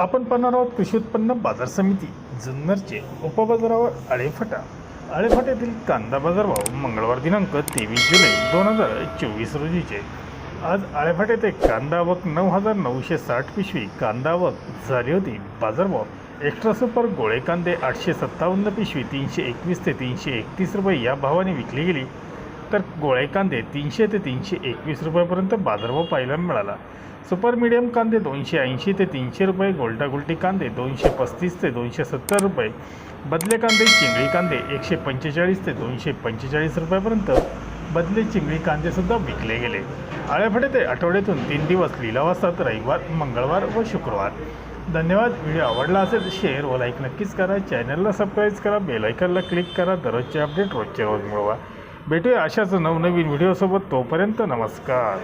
आपण पाहणार आहोत कृषी उत्पन्न बाजार समिती जुन्नरचे उपबाजारावर आळेफाटा. आळेफाट येथील कांदा बाजारभाव मंगळवार दिनांक तेवीस जुलै दोन हजार चोवीस रोजीचे. आज आळेफाट येथे कांदा आवक नऊ हजार नऊशे साठ पिशवी. कांदा आवक झाली होती. बाजारभाव एक्स्ट्रा सुपर गोळे कांदे आठशे सत्तावन्न पिशवी तीनशे एकवीस ते तीनशे एकतीस रुपये या भावाने विकली गेली. तर गोळे कांदे तीनशे ते तीनशे एकवीस रुपयापर्यंत बाजारभाव पाहायला मिळाला. सुपर मिडियम कांदे दोनशे ऐंशी ते तीनशे रुपये गोलटागुलटी कांदे दोनशे पस्तीस ते दोनशे सत्तर रुपये बदले कांदे चिंगळी कांदे एकशे पंचेचाळीस ते दोनशे पंचेचाळीस रुपयापर्यंत बदले चिंगळी कांदेसुद्धा विकले गेले. आळ्याफाटे ते आठवड्यातून तीन दिवस लिलाव असतात रविवार मंगळवार व शुक्रवार. धन्यवाद व्हिडिओ आवडला असेल शेअर व लाईक नक्कीच करा. चॅनलला सबस्क्राईब करा बेलायकनला क्लिक करा. दररोजचे अपडेट रोजचे रोज मिळवा. भेटूया अशाच नवनवीन व्हिडिओसोबत तोपर्यंत नमस्कार.